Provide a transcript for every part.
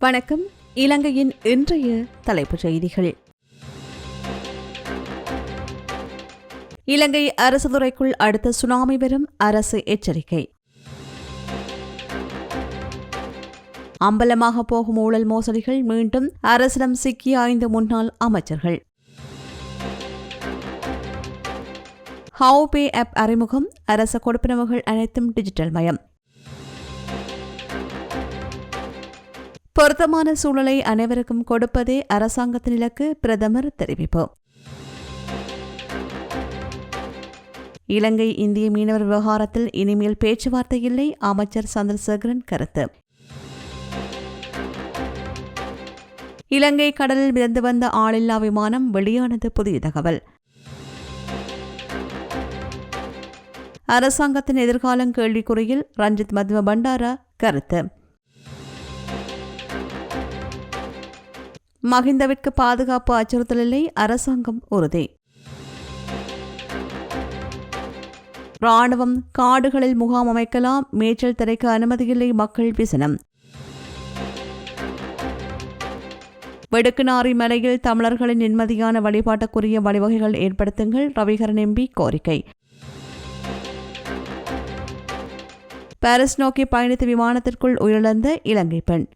வணக்கம். இலங்கையின் இன்றைய தலைப்புச் செய்திகள். இலங்கை அரசு துறைக்குள் அடுத்த சுனாமி வரும் அரசு எச்சரிக்கை. அம்பலமாக போகும் ஊழல் மோசடிகள் மீண்டும் அரசிடம் சிக்கிய ஐந்து முன்னாள் அமைச்சர்கள். ஹவு பே ஆப் அறிமுகம். அரச கொடுப்பனவுகள் அனைத்தும் டிஜிட்டல் மயம். பொருத்தமான சூழலை அனைவருக்கும் கொடுப்பதே அரசாங்கத்தின் இலக்கு பிரதமர் தெரிவிப்பு. இலங்கை இந்திய மீனவர் விவகாரத்தில் இனிமேல் பேச்சுவார்த்தை இல்லை அமைச்சர் சந்திரசேகரன் கருத்து. இலங்கை கடலில் மிதந்து வந்த ஆளில்லா விமானம் வெளியானது புதிய தகவல். அரசாங்கத்தின் எதிர்காலம் கேள்விக்குறியில் ரஞ்சித் மத்ம பண்டாரா கருத்து. மஹிந்தவிற்கு பாதுகாப்பு அச்சுறுத்தல் இல்லை அரசாங்கம் உறுதி. ராணுவம் காடுகளில் முகாம் அமைக்கலாம் மேய்ச்சல் திரைக்க அனுமதியில்லை மக்கள் விசனம். வெடுக்குநாரி மலையில் தமிழர்களின் நிம்மதியான வழிபாட்டுக்குரிய வழிவகைகள் ஏற்படுத்துங்கள் ரவிகரன் எம்பி கோரிக்கை. பாரிஸ் நோக்கி பயணித்த விமானத்திற்குள் உயிரிழந்த இலங்கை பெண்.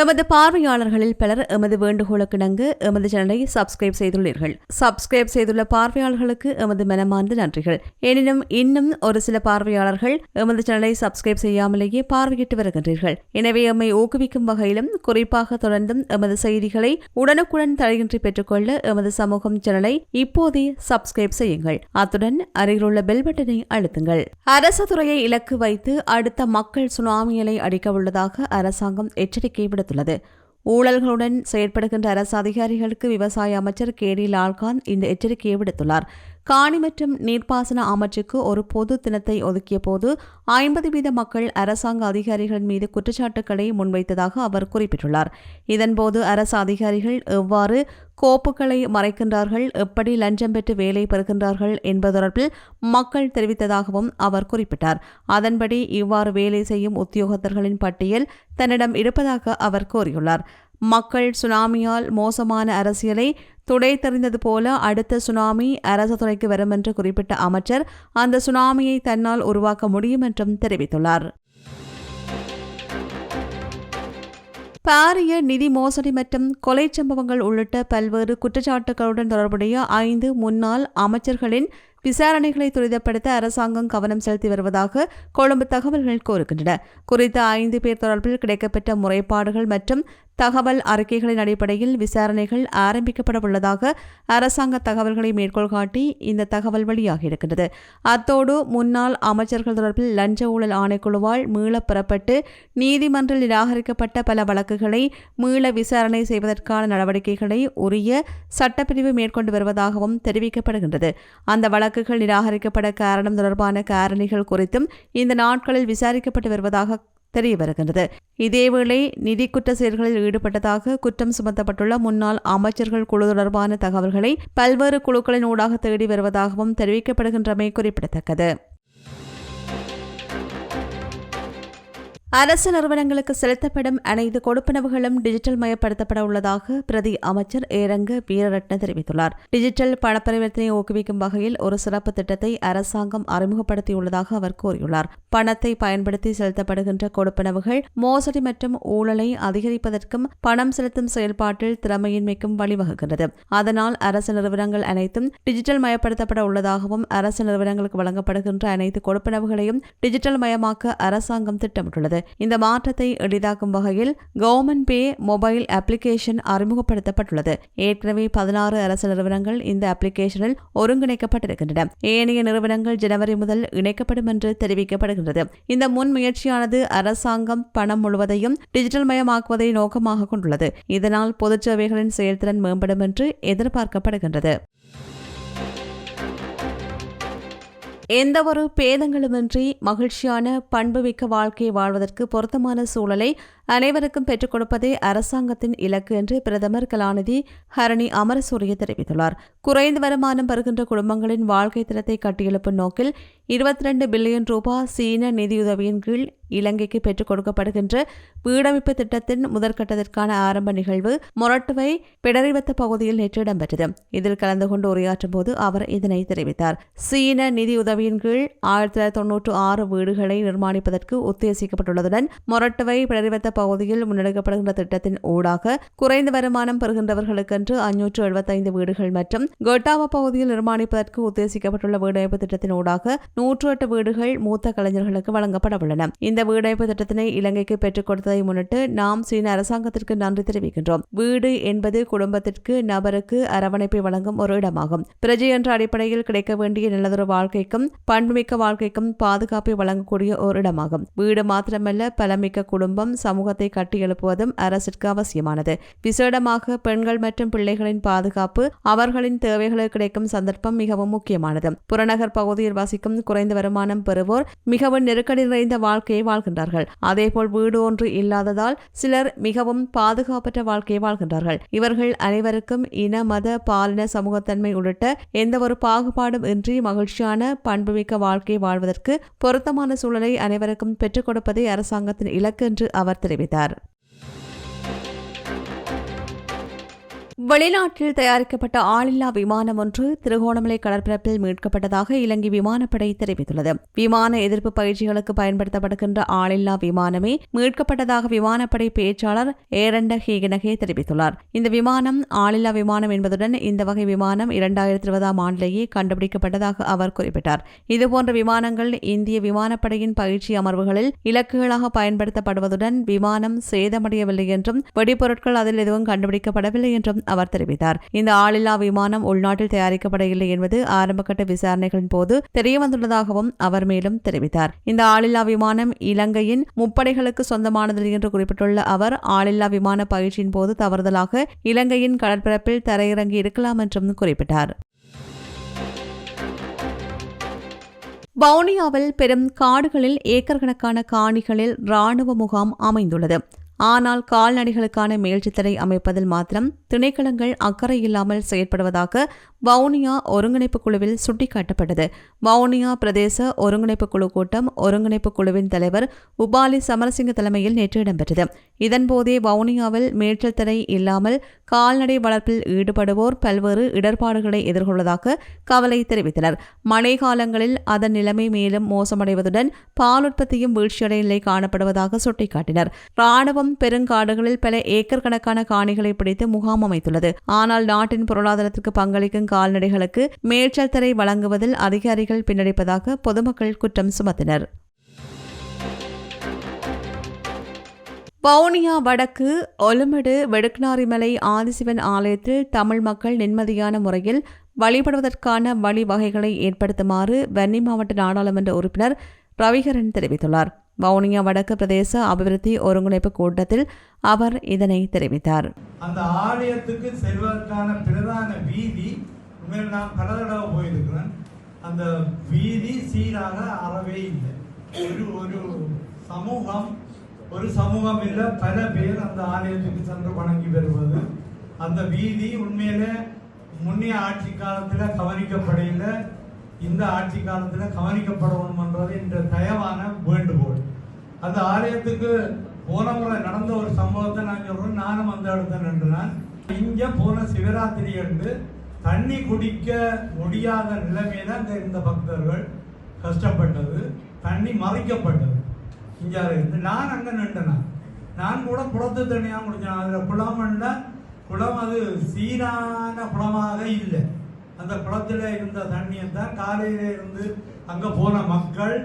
எமது பார்வையாளர்களில் பலர் எமது வேண்டுகோளுக்கிணங்க எமது சேனலை சப்ஸ்கிரைப் செய்துள்ளீர்கள். சப்ஸ்கிரைப் செய்துள்ள பார்வையாளர்களுக்கு எமது மனமார்ந்த நன்றிகள். எனினும் இன்னும் ஒரு சில பார்வையாளர்கள் எமது சேனலை சப்ஸ்கிரைப் செய்யாமலேயே பார்வையிட்டு வருகின்றீர்கள். எனவே எம்மை ஊக்குவிக்கும் வகையிலும் குறிப்பாக தொடர்ந்தும் எமது செய்திகளை உடனுக்குடன் தடையின்றி பெற்றுக்கொள்ள எமது சமூகம் சேனலை இப்போதே சப்ஸ்கிரைப் செய்யுங்கள். அத்துடன் அருகிலுள்ள பெல் பட்டனை அழுத்துங்கள். அரசு துறையை இலக்கு வைத்து அடுத்த மக்கள் சுனாமியலை அடிக்க உள்ளதாக அரசாங்கம் எச்சரிக்கை விடுத்துள்ளது. ஊழல்களுடன் செயற்படுகின்ற அரசு அதிகாரிகளுக்கு விவசாய அமைச்சர் கே. டி. லால்காந்த் இந்த எச்சரிக்கையை விடுத்துள்ளார். காணி மற்றும் நீர்ப்பாசன அமைச்சுக்கு ஒரு பொது தினத்தை ஒதுக்கிய போது ஐம்பது வீத மக்கள் அரசாங்க அதிகாரிகள் மீது குற்றச்சாட்டுக்களை முன்வைத்ததாக அவர் குறிப்பிட்டுள்ளார். இதன்போது அரசு அதிகாரிகள் எவ்வாறு கோப்புகளை மறைக்கின்றார்கள். எப்படி லஞ்சம் பெற்று வேலை பெறுகின்றார்கள் என்பது தொடர்பில் மக்கள் தெரிவித்ததாகவும் அவர் குறிப்பிட்டார். அதன்படி இவ்வாறு வேலை செய்யும் உத்தியோகத்தர்களின் பட்டியல் தன்னிடம் இருப்பதாக அவர் கூறியுள்ளார். மக்கள் சுனாமியால் மோசமான அரசியலை துடைத்தறிந்தது போல அடுத்த சுனாமி அரசு துறைக்கு வரும் என்று குறிப்பிட்ட அமைச்சர் அந்த சுனாமியை தன்னால் உருவாக்க முடியும் என்றும் தெரிவித்துள்ளார். பாரிய நிதி மோசடி மற்றும் கொலை சம்பவங்கள் உள்ளிட்ட பல்வேறு குற்றச்சாட்டுகளுடன் தொடர்புடைய ஐந்து முன்னாள் அமைச்சர்களின் விசாரணைகளை துரிதப்படுத்த அரசாங்கம் கவனம் செலுத்தி வருவதாக கொழும்பு தகவல்கள் கூறுகின்றன. குறித்த ஐந்து பேர் தொடர்பில் கிடைக்கப்பட்ட முறைப்பாடுகள் மற்றும் தகவல் அறிக்கைகளின் அடிப்படையில் விசாரணைகள் ஆரம்பிக்கப்பட உள்ளதாக அரசாங்க தகவல்களை மேற்கோள் காட்டி இந்த தகவல் வெளியாகியிருக்கின்றது. அத்தோடு முன்னாள் அமைச்சர்கள் தொடர்பில் லஞ்ச ஊழல் ஆணைக்குழுவால் மீள பெறப்பட்டு நீதிமன்றில் நிராகரிக்கப்பட்ட பல வழக்குகளை மீள விசாரணை செய்வதற்கான நடவடிக்கைகளை உரிய சட்டப்பிரிவு மேற்கொண்டு வருவதாகவும் தெரிவிக்கப்படுகின்றது. அந்த வழக்குகள் நிராகரிக்கப்பட காரணம் தொடர்பான காரணிகள் குறித்தும் இந்த நாட்களில் விசாரிக்கப்பட்டு வருவதாக தெரிய வருகின்றது இதேவேளை நிதி குற்ற செயல்களில் ஈடுபட்டதாக குற்றம் சுமத்தப்பட்டுள்ள முன்னாள் அமைச்சர்கள் குழு தொடர்பான தகவல்களை பல்வேறு குழுக்களின் ஊடாக தேடி வருவதாகவும் தெரிவிக்கப்படுகின்றமை குறிப்பிடத்தக்கது. அரசு நிறுவனங்களுக்கு செலுத்தப்படும் அனைத்து கொடுப்பனவுகளும் டிஜிட்டல் மயப்படுத்தப்பட உள்ளதாக பிரதி அமைச்சர் ஏரங்க வீரரட்ன தெரிவித்துள்ளார். டிஜிட்டல் பணப்பரிவர்த்தனையை ஊக்குவிக்கும் வகையில் ஒரு சிறப்பு திட்டத்தை அரசாங்கம் அறிமுகப்படுத்தியுள்ளதாக அவர் கூறியுள்ளார். பணத்தை பயன்படுத்தி செலுத்தப்படுகின்ற கொடுப்பனவுகள் மோசடி மற்றும் ஊழலை அதிகரிப்பதற்கும் பணம் செலுத்தும் செயல்பாட்டில் திறமையின்மைக்கும் வழிவகுக்கிறது அதனால் அரசு நிறுவனங்கள் அனைத்தும் டிஜிட்டல் மயப்படுத்தப்பட உள்ளதாகவும் அரசு நிறுவனங்களுக்கு வழங்கப்படுகின்ற அனைத்து கொடுப்பனவுகளையும் டிஜிட்டல் மயமாக்க அரசாங்கம் திட்டமிட்டுள்ளது. இந்த மாற்றத்தை எளிதாக்கும் வகையில் கவர்மெண்ட் பே மொபைல் அப்ளிகேஷன் அறிமுகப்படுத்தப்பட்டுள்ளது. ஏற்கனவே பதினாறு அரசு நிறுவனங்கள் இந்த அப்ளிகேஷனில் ஒருங்கிணைக்கப்பட்டிருக்கின்றன. ஏனைய நிறுவனங்கள் ஜனவரி முதல் இணைக்கப்படும் என்று தெரிவிக்கப்படுகின்றது. இந்த முன் முயற்சியானது அரசாங்கம் பணம் முழுவதையும் டிஜிட்டல் மயமாக்குவதை நோக்கமாக கொண்டுள்ளது. இதனால் பொதுச் சேவைகளின் செயல்திறன் மேம்படும் என்று எதிர்பார்க்கப்படுகின்றது. எந்தவொரு பேதங்களுமின்றி மகிழ்ச்சியான பண்புமிக்க வாழ்க்கையை வாழ்வதற்கு பொருத்தமான சூழலை அனைவருக்கும் பெற்றுக் கொடுப்பதே அரசாங்கத்தின் இலக்கு என்று பிரதமர் கலாநிதி ஹரணி அமரசூரிய தெரிவித்துள்ளார். குறைந்த வருமானம் பெறுகின்ற குடும்பங்களின் வாழ்க்கை தரத்தை கட்டியெழுப்பும் நோக்கில் இருபத்தி ரெண்டு பில்லியன் ரூபாய் சீன நிதியுதவியின் கீழ் இலங்கைக்கு பெற்றுக் கொடுக்கப்படுகின்ற வீடமைப்பு திட்டத்தின் முதற்கட்டத்திற்கான ஆரம்ப நிகழ்வு மொரட்டுவை பிடரிவத்த பகுதியில் நேற்று இடம்பெற்றது. இதில் கலந்து கொண்டு உரையாற்றும் போது அவர் இதனை தெரிவித்தார். சீன நிதியுதவியின் கீழ் ஆயிரத்தி தொள்ளாயிரத்தி தொன்னூற்று ஆறு வீடுகளை நிர்மாணிப்பதற்கு உத்தேசிக்கப்பட்டுள்ளதுடன் மொரட்டுவை பிடரிவத்த பகுதியில் முன்னெடுக்கப்படுகின்ற திட்டத்தின் ஊடாக குறைந்த வருமானம் பெறுகின்றவர்களுக்கென்று அஞ்சூற்று எழுபத்தைந்து வீடுகள் மற்றும் கொட்டாவா பகுதியில் நிர்மாணிப்பதற்கு உத்தேசிக்கப்பட்டுள்ள வீடமைப்பு திட்டத்தின் ஊடாக நூற்று எட்டு வீடுகள் மூத்த கலைஞர்களுக்கு வழங்கப்பட உள்ளன. இந்த வீடமைப்பு திட்டத்தினை இலங்கைக்கு பெற்றுக் கொடுத்ததை முன்னிட்டு நாம் சீன அரசாங்கத்திற்கு நன்றி தெரிவிக்கின்றோம். வீடு என்பது குடும்பத்திற்கு நபருக்கு அரவணைப்பை வழங்கும் ஒரு இடமாகும். பிரஜை என்ற அடிப்படையில் கிடைக்க வேண்டிய நல்லதொரு வாழ்க்கைக்கும் பண்புமிக்க வாழ்க்கைக்கும் பாதுகாப்பை வழங்கக்கூடிய ஒரு இடமாகும். வீடு மாத்திரமல்ல பலமிக்க குடும்பம் சமூக சமூகத்தை கட்டி எழுப்புவதும் அரசிற்கு அவசியமானது. விசேடமாக பெண்கள் மற்றும் பிள்ளைகளின் பாதுகாப்பு அவர்களின் தேவைகளுக்கு கிடைக்கும் சந்தர்ப்பம் மிகவும் முக்கியமானது. புறநகர் பகுதியில் வசிக்கும் குறைந்த வருமானம் பெறுவோர் மிகவும் நெருக்கடி நிறைந்த வாழ்க்கையை வாழ்கின்றார்கள். அதேபோல் வீடு ஒன்று இல்லாததால் சிலர் மிகவும் பாதுகாப்பற்ற வாழ்க்கையை வாழ்கின்றார்கள். இவர்கள் அனைவருக்கும் இன மத பாலின சமூகத்தன்மை உள்ளிட்ட எந்த ஒரு பாகுபாடும் இன்றி மகிழ்ச்சியான பண்புமிக்க வாழ்க்கையை வாழ்வதற்கு பொருத்தமான சூழலை அனைவருக்கும் பெற்றுக் கொடுப்பதே அரசாங்கத்தின் இலக்கு என்று அவர் தெரிவித்தார். evitar. வெளிநாட்டில் தயாரிக்கப்பட்ட ஆளில்லா விமானம் ஒன்று திருகோணமலை கடற்பரப்பில் மீட்கப்பட்டதாக இலங்கை விமானப்படை தெரிவித்துள்ளது. விமான எதிர்ப்பு பயிற்சிகளுக்கு பயன்படுத்தப்படுகின்ற ஆளில்லா விமானமே மீட்கப்பட்டதாக விமானப்படை பேச்சாளர் ஏரண்ட ஹீகனகே தெரிவித்துள்ளார். இந்த விமானம் ஆளில்லா விமானம் என்பதுடன் இந்த வகை விமானம் இரண்டாயிரத்தி இருபதாம் ஆண்டிலேயே கண்டுபிடிக்கப்பட்டதாக அவர் குறிப்பிட்டார். இதுபோன்ற விமானங்கள் இந்திய விமானப்படையின் பயிற்சி அமர்வுகளில் இலக்குகளாக பயன்படுத்தப்படுவதுடன் விமானம் சேதமடையவில்லை என்றும் வெடிபொருட்கள் அதில் எதுவும் கண்டுபிடிக்கப்படவில்லை என்றும் அவர் தெரிவித்தார். இந்த ஆளில்லா விமானம் உள்நாட்டில் தயாரிக்கப்படவில்லை என்பது ஆரம்பகட்ட விசாரணைகளின் போது தெரியவந்துள்ளதாகவும் அவர் மேலும் தெரிவித்தார். இந்த ஆளில்லா விமானம் இலங்கையின் முப்படைகளுக்கு சொந்தமானது என்று குறிப்பிட்டுள்ள அவர் ஆளில்லா விமான பயிற்சியின் போது தவறுதலாக இலங்கையின் கடற்பரப்பில் தரையிறங்கி இருக்கலாம் என்றும் குறிப்பிட்டார். வவுனியாவில் பெரும் காடுகளில் ஏக்கர் கணக்கான காணிகளில் ராணுவ முகாம் அமைந்துள்ளது. ஆனால் கால்நடைகளுக்கான மேல்சித்தரை அமைப்பதில் மாத்திரம் திணைக்களங்கள் அக்கறை இல்லாமல் செயற்படுவதாக வவுனியா ஒருங்கிணைப்பு குழுவில் சுட்டிக்காட்டப்பட்டது. வவுனியா பிரதேச ஒருங்கிணைப்பு குழு கூட்டம் ஒருங்கிணைப்பு குழுவின் தலைவர் உபாலி சமரசிங்க தலைமையில் நேற்று இடம்பெற்றது. இதன்போதே வவுனியாவில் மேய்ச்சல் தடை இல்லாமல் கால்நடை வளர்ப்பில் ஈடுபடுவோர் பல்வேறு இடர்பாடுகளை எதிர்கொள்வதாக கவலை தெரிவித்தனர். மழை காலங்களில் அதன் நிலைமை மேலும் மோசமடைவதுடன் பால் உற்பத்தியும் வீழ்ச்சியடைய நிலை காணப்படுவதாக சுட்டிக்காட்டினர். ராணுவம் பெருங்காடுகளில் பல ஏக்கர் கணக்கான காணிகளை பிடித்து முகாம் அமைத்துள்ளது. ஆனால் நாட்டின் பொருளாதாரத்திற்கு பங்களிக்கும் கால்நடைகளுக்கு மேய்ச்சல் தரை வழங்குவதில் அதிகாரிகள் பின்னடைப்பதாக பொதுமக்கள் குற்றம் சுமத்தினர். வவுனியா வடக்கு ஒலுமடு வெடுக்னாரிமலை ஆதிசிவன் ஆலயத்தில் தமிழ் மக்கள் நிம்மதியான முறையில் வழிபடுவதற்கான வழிவகைகளை ஏற்படுத்துமாறு வன்னி மாவட்ட நாடாளுமன்ற உறுப்பினர் ரவிகரன் தெரிவித்துள்ளார். வவுனியா வடக்கு பிரதேச அபிவிருத்தி ஒருங்கிணைப்பு கூட்டத்தில் அவர் இதனை தெரிவித்தார். அந்த ஆலயத்துக்கு செல்வதற்கான பிரதான வீதி உண்மையில் நான் பல தடவை போயிருக்கிறேன். அந்த வீதி சீராக அறவே இல்லை. ஒரு ஒரு சமூகம் ஒரு சமூகம் இல்லை. பல பேர் அந்த ஆலயத்துக்கு சென்று வணங்கி வருவது. அந்த வீதி உண்மையிலே முன்னைய ஆட்சி காலத்தில் கவனிக்கப்படையில் இந்த ஆட்சி காலத்தில் கவனிக்கப்படணும்ன்றது என்ற தயவான வேண்டுகோள். அந்த ஆலயத்துக்கு போன முறை நடந்த ஒரு சம்பவத்தை நான் சொல்கிறேன் நானும் அந்த இடத்துல நின்றுனான் இங்கே போன சிவராத்திரி அன்று தண்ணி குடிக்க முடியாத நிலைமையில அங்க இருந்த பக்தர்கள் கஷ்டப்பட்டது. தண்ணி மறைக்கப்பட்டது. இங்கே இருந்து நான் அங்கே நின்றுனேன் நான் கூட குளத்து தண்ணியாக குடிச்சேன்? அதில் குளம்னா குளம் அது சீரான குளமாக இல்லை. அந்த குளத்தில் இருந்த தண்ணியை தான் காலையில் இருந்து அங்கே போன மக்கள்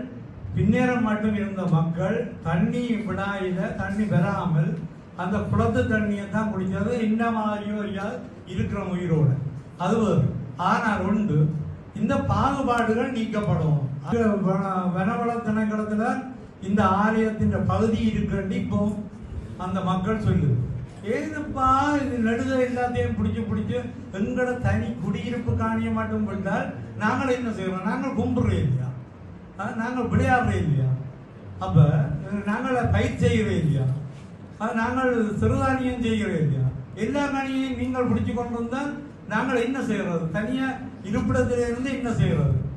பின்னேரம் மட்டும் இருந்த மக்கள் தண்ணி விடாயில் தண்ணி பெறாமல் அந்த குளத்து தண்ணியை தான் குடிச்சது. இன்ன மாதிரியோ இல்லையாவது இருக்கிற உயிரோட. அது வரும் ஆனால் உண்டு. இந்த பாகுபாடுகள் நீக்கப்படும். வன- வனவள திணைக்களத்தில் இந்த ஆலயத்தின் பகுதி இருக்குன்னு இப்போ அந்த மக்கள் சொல்லுது. ஏதுப்பா இது நடுத எல்லாத்தையும் பிடிச்சி பிடிச்சி எங்களோட தனி குடியிருப்பு காணிய மட்டும் விட்டால் நாங்கள் என்ன செய்யறோம் நாங்கள் கும்பிடுறோம் இல்லையா? நாங்கள் விளையாடுறோம் இல்லையா? அப்ப நாங்கள் பயிர் செய்கிறோம் இல்லையா? நாங்கள் சிறுதானியம் செய்கிறோம் இல்லையா? எல்லா காணியையும் நீங்கள் பிடிச்சி கொண்டு வந்தால் நாங்கள் என்ன செய்யறது? தனியா இருப்பிடத்திலிருந்து என்ன செய்யறது?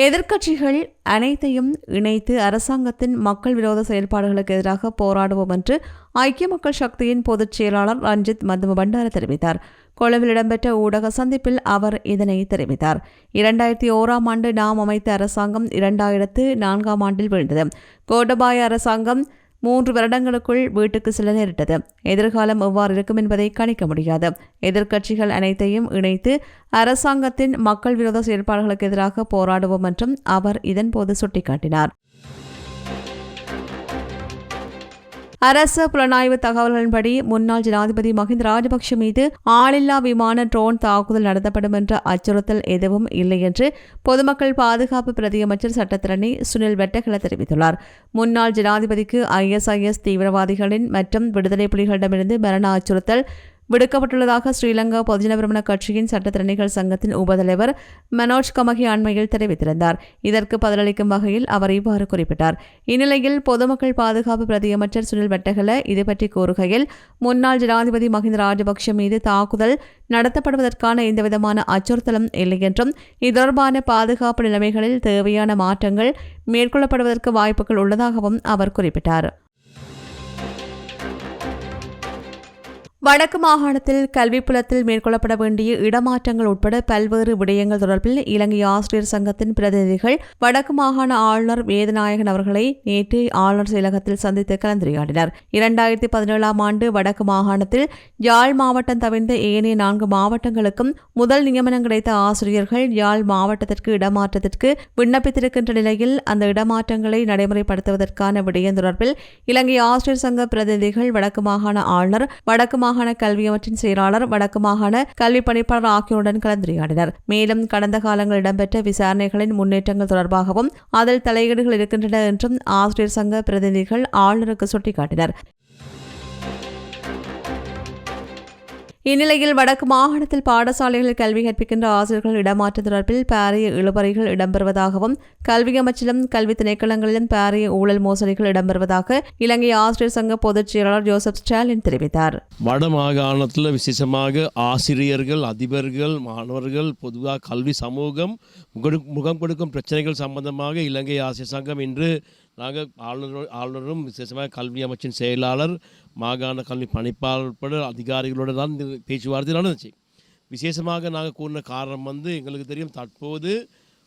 எதிர்க்கட்சிகள் அனைத்தையும் இணைத்து அரசாங்கத்தின் மக்கள் விரோத செயல்பாடுகளுக்கு எதிராக போராடுவோம் என்று ஐக்கிய மக்கள் சக்தியின் பொதுச் செயலாளர் ரஞ்சித் மதும பண்டார தெரிவித்தார். கொழும்பில் இடம்பெற்ற ஊடக சந்திப்பில் அவர் இதனை தெரிவித்தார். இரண்டாயிரத்தி ஓராம் ஆண்டு நாம் அமைத்த அரசாங்கம் இரண்டாயிரத்து நான்காம் ஆண்டில் வீழ்ந்தது. கோட்டபாய அரசாங்கம் மூன்று வருடங்களுக்குள் வீட்டுக்கு செல்ல நேரிட்டது. எதிர்காலம் எவ்வாறு இருக்கும் என்பதை கணிக்க முடியாது. எதிர்க்கட்சிகள் அனைத்தையும் இணைத்து அரசாங்கத்தின் மக்கள் விரோத செயல்பாடுகளுக்கு எதிராக போராடுவோம் என்றும் அவர் இதன்போது சுட்டிக்காட்டினார். அரசு புலனாய்வு தகவல்களின்படி முன்னாள் ஜனாதிபதி மஹிந்த ராஜபக்ஷ மீது ஆளில்லா விமான ட்ரோன் தாக்குதல் நடத்தப்படும் என்ற அச்சுறுத்தல் எதுவும் இல்லை என்று பொதுமக்கள் பாதுகாப்பு பிரதியமைச்சர் சட்டத்திரணி சுனில் வெட்டகல தெரிவித்துள்ளார். முன்னாள் ஜனாதிபதிக்கு ஐஎஸ்ஐஎஸ் தீவிரவாதிகளின் மற்றும் விடுதலை புலிகளிடமிருந்து மரண அச்சுறுத்தல் விடுக்கப்பட்டுள்ளதாக ஸ்ரீலங்கா பொதுஜன பிரமண கட்சியின் சட்டத்திறனிகள் சங்கத்தின் உபதலைவர் மனோஜ் கமகி அண்மையில் தெரிவித்திருந்தார். இதற்கு பதிலளிக்கும் வகையில் அவர் இவ்வாறு குறிப்பிட்டார். இந்நிலையில் பொதுமக்கள் பாதுகாப்பு பிரதியமைச்சர் சுனில் வெட்டகல இதுபற்றி கூறுகையில் முன்னாள் ஜனாதிபதி மஹிந்த ராஜபக்ஷ மீது தாக்குதல் நடத்தப்படுவதற்கான எந்தவிதமான அச்சுறுத்தலும் இல்லை என்றும் இது தொடர்பான பாதுகாப்பு நிலைமைகளில் தேவையான மாற்றங்கள் மேற்கொள்ளப்படுவதற்கு வாய்ப்புகள் உள்ளதாகவும் அவர் குறிப்பிட்டார். வடக்கு மாகாணத்தில் கல்விப்புலத்தில் மேற்கொள்ளப்பட வேண்டிய இடமாற்றங்கள் உட்பட பல்வேறு விடயங்கள் தொடர்பில் இலங்கை ஆசிரியர் சங்கத்தின் பிரதிநிதிகள் வடக்கு மாகாண ஆளுநர் வேதநாயகன் அவர்களை நேற்று ஆளுநர் செயலகத்தில் சந்தித்து கலந்துரையாடினர். இரண்டாயிரத்தி பதினேழாம் ஆண்டு வடக்கு மாகாணத்தில் யாழ் மாவட்டம் தவிர்ந்த ஏனைய நான்கு மாவட்டங்களுக்கும் முதல் நியமனம் கிடைத்த ஆசிரியர்கள் யாழ் மாவட்டத்திற்கு இடமாற்றத்திற்கு விண்ணப்பித்திருக்கின்ற நிலையில் அந்த இடமாற்றங்களை நடைமுறைப்படுத்துவதற்கான விடயம் தொடர்பில் இலங்கை ஆசிரியர் சங்க பிரதிநிதிகள் வடக்கு மாகாண ஆளுநர் வடக்கு மாகாண கல்வி அமைச்சின் செயலாளர் வடக்கு மாகாண கல்வி பணிப்பாளர் ஆகியோருடன் கலந்துரையாடினர். மேலும் கடந்த காலங்களில் இடம்பெற்ற விசாரணைகளின் முன்னேற்றங்கள் தொடர்பாகவும் அதில் தலையீடுகள் இருக்கின்றன என்றும் ஆசிரியர் சங்க பிரதிநிதிகள் ஆளுநருக்கு சுட்டிக்காட்டினர். இந்நிலையில் வடக்கு மாகாணத்தில் பாடசாலைகளில் கல்வி கற்பிக்கின்ற ஆசிரியர்கள் இடமாற்றம் தொடர்பில் பாரிய இழுபறிகள் இடம்பெறுவதாகவும் கல்வி அமைச்சிலும் கல்வி திணைக்களங்களிலும் பாரிய ஊழல் மோசடிகள் இடம்பெறுவதாக இலங்கை ஆசிரியர் சங்க பொதுச் செயலாளர் ஜோசப் ஸ்டாலின் தெரிவித்தார். வட மாகாணத்தில் விசேஷமாக ஆசிரியர்கள் அதிபர்கள் மாணவர்கள் பொதுவாக கல்வி சமூகம் முகம் கொடுக்கும் பிரச்சனைகள் சம்பந்தமாக இலங்கை ஆசிரியர் சங்கம் இன்று நாங்கள் ஆளுநர் ஆளுநரும் விசேஷமாக கல்வி அமைச்சின் செயலாளர் மாகாண கல்வி பணிப்பாளர் உட்பட அதிகாரிகளோடு தான் இந்த பேச்சுவார்த்தை நடந்துச்சு. விசேஷமாக நாங்கள் கூறின காரணம் வந்து எங்களுக்கு தெரியும் தற்போது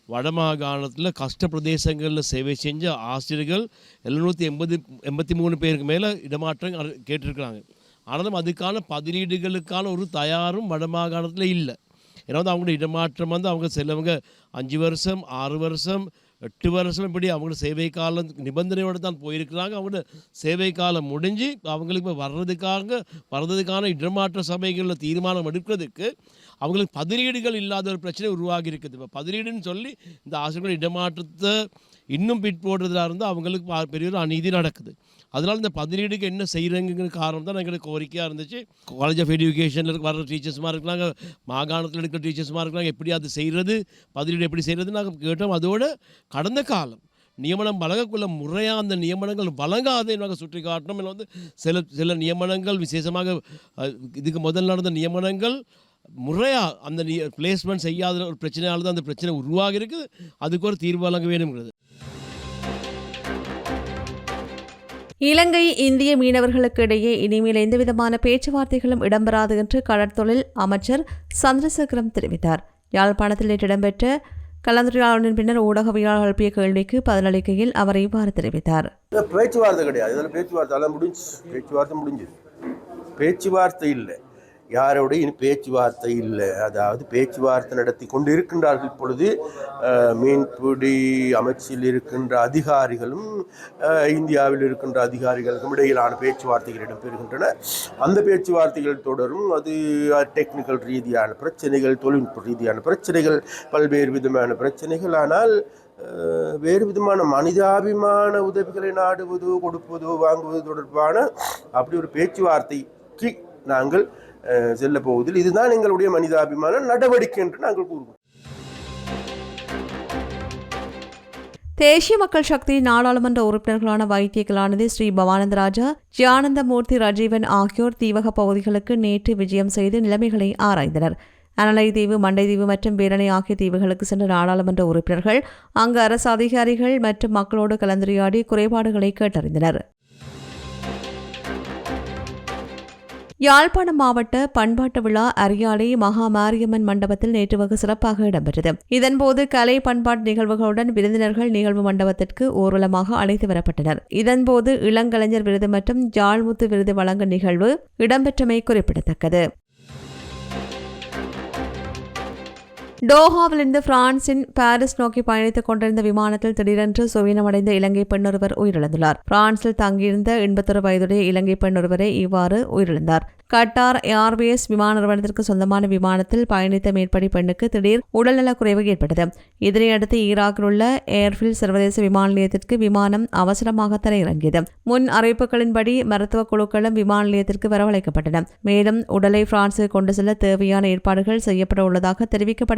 வடமாகாணத்தில் கஷ்ட பிரதேசங்களில் சேவை செஞ்ச ஆசிரியர்கள் எழுநூற்றி எண்பது எண்பத்தி மூணு பேருக்கு மேலே இடமாற்றம் கேட்டிருக்கிறாங்க. ஆனாலும் அதுக்கான பதிலீடுகளுக்கான ஒரு தயாரும் வடமாகாணத்தில் இல்லை. ஏன்னா வந்து அவங்களோட இடமாற்றம் வந்து அவங்க சிலவங்க அஞ்சு வருஷம் ஆறு வருஷம் எட்டு வருஷம் இப்படி அவங்களோட சேவை காலம் நிபந்தனையோடு தான் போயிருக்கிறாங்க. அவங்களோட சேவை காலம் முடிஞ்சு அவங்களுக்கு இப்போ வர்றதுக்காக வர்றதுக்கான இடமாற்ற சபைகளில் தீர்மானம் எடுக்கிறதுக்கு அவங்களுக்கு பதிலீடுகள் இல்லாத ஒரு பிரச்சனை உருவாகி இருக்குது. இப்போ பதிலீடுன்னு சொல்லி இந்த ஆசிரியர்கள் இடமாற்றத்தை இன்னும் பிட் போடுறதா இருந்தால் அவங்களுக்கு பெரிய ஒரு அநீதி நடக்குது. அதனால் இந்த பதிலீடுக்கு என்ன செய்கிறேங்கிற காரணம் தான் எங்களுக்கு கோரிக்கையாக இருந்துச்சு. காலேஜ் ஆஃப் எஜுகேஷனில் வர்ற டீச்சர்ஸ்மாக இருக்கிறாங்க மாகாணத்தில் இருக்கிற டீச்சர்ஸ்மாக இருக்கிறாங்க எப்படி அது செய்கிறது பதிலீடு எப்படி செய்கிறது நாங்கள் கேட்டோம். அதோட கடந்த காலம் நியமனம் வழங்கக்குள்ள முறையாக அந்த நியமனங்கள் வழங்காதே நாங்கள் சுற்றி காட்டணும் இல்லை வந்து சில சில நியமனங்கள் விசேஷமாக இதுக்கு முதல் நடந்த நியமனங்கள் முறையாக அந்த பிளேஸ்மெண்ட் செய்யாத ஒரு பிரச்சனையால் தான் அந்த பிரச்சனை உருவாகி இருக்குது அதுக்கு ஒரு தீர்வு வழங்க வேணுங்கிறது இலங்கை இந்திய மீனவர்களுக்கு இடையே இனிமேல் எந்தவிதமான பேச்சுவார்த்தைகளும் இடம்பெறாது என்று கடற்தொழில் அமைச்சர் சந்திரசேகரம் தெரிவித்தார். யாழ்ப்பாணத்தில் நேற்று இடம்பெற்ற கலந்துரையாடலின் பின்னர் ஊடகவியலாளர் எழுப்பிய கேள்விக்கு பதிலளிக்கையில் அவர் இவ்வாறு தெரிவித்தார். பேச்சுவார்த்தை கிடையாது. பேச்சுவார்த்தை. முடிஞ்சு. பேச்சுவார்த்தை முடிஞ்சது பேச்சுவார்த்தை இல்லை. யாரோடையும் பேச்சுவார்த்தை இல்லை. அதாவது பேச்சுவார்த்தை நடத்தி கொண்டு இருக்கின்றார்கள் இப்பொழுது மீன்பிடி அமைச்சில் இருக்கின்ற அதிகாரிகளும் இந்தியாவில் இருக்கின்ற அதிகாரிகளுக்கும் இடையிலான பேச்சுவார்த்தைகள் இடம்பெறுகின்றன. அந்த பேச்சுவார்த்தைகள் தொடரும். அது டெக்னிக்கல் ரீதியான பிரச்சனைகள் தொழில்நுட்ப ரீதியான பிரச்சனைகள் பல்வேறு விதமான பிரச்சனைகள். ஆனால் வேறு விதமான மனிதாபிமான உதவிகளை நாடுவதோ கொடுப்பதோ வாங்குவது தொடர்பான அப்படி ஒரு பேச்சுவார்த்தைக்கு நாங்கள் செல்ல போவதில் இதுதான் எங்களுடைய மனிதாபிமான நடவடிக்கை என்று நாங்கள் கூறுவோம். தேசிய மக்கள் சக்தி நாடாளுமன்ற உறுப்பினர்களான வைத்திய கலாநிதி ஸ்ரீ பவானந்தராஜா ஜியானந்தமூர்த்தி ரஜீவன் ஆகியோர் தீவக பகுதிகளுக்கு நேற்று விஜயம் செய்து நிலைமைகளை ஆராய்ந்தனர். அனலை தீவு மண்டைதீவு மற்றும் பேரணை ஆகிய தீவுகளுக்கு சென்ற நாடாளுமன்ற உறுப்பினர்கள் அங்கு அரசு அதிகாரிகள் மற்றும் மக்களோடு கலந்துரையாடி குறைபாடுகளை கேட்டறிந்தனர். யாழ்ப்பாணம் மாவட்ட பண்பாட்டு விழா அரியாலை மகா மாரியம்மன் மண்டபத்தில் நேற்று வெகு சிறப்பாக இடம்பெற்றது. இதன்போது கலை பண்பாட்டு நிகழ்வுகளுடன் விருந்தினர்கள் நிகழ்வு மண்டபத்திற்கு ஊர்வலமாக அழைத்து வரப்பட்டனர். இதன்போது இளங்கலைஞர் விருது மற்றும் ஜாழ்முத்து விருது வழங்கும் நிகழ்வு இடம்பெற்றமை குறிப்பிடத்தக்கது. டோஹாவிலிருந்து பிரான்சின் பாரிஸ் நோக்கி பயணித்துக் கொண்டிருந்த விமானத்தில் திடீரென்று சுவீனமடைந்த இலங்கை பெண்ணொருவர் உயிரிழந்துள்ளார். பிரான்சில் தங்கியிருந்த எண்பத்தொரு வயதுடைய இலங்கை பெண்ணொருவரே இவ்வாறு உயிரிழந்தார். கட்டார் ஏர்வேஸ் விமான நிறுவனத்திற்கு சொந்தமான விமானத்தில் பயணித்த மேற்படி பெண்ணுக்கு திடீர் உடல்நலக் குறைவு ஏற்பட்டது. இதனையடுத்து ஈராக்கில் உள்ள ஏர்ஃபில் சர்வதேச விமான நிலையத்திற்கு விமானம் அவசரமாக தரையிறங்கியது. முன் அறிவிப்புகளின்படி மருத்துவ குழுக்களும் விமான நிலையத்திற்கு வரவழைக்கப்பட்டன. மேலும் உடலை பிரான்சுக்கு கொண்டு செல்ல தேவையான ஏற்பாடுகள் செய்யப்பட உள்ளதாக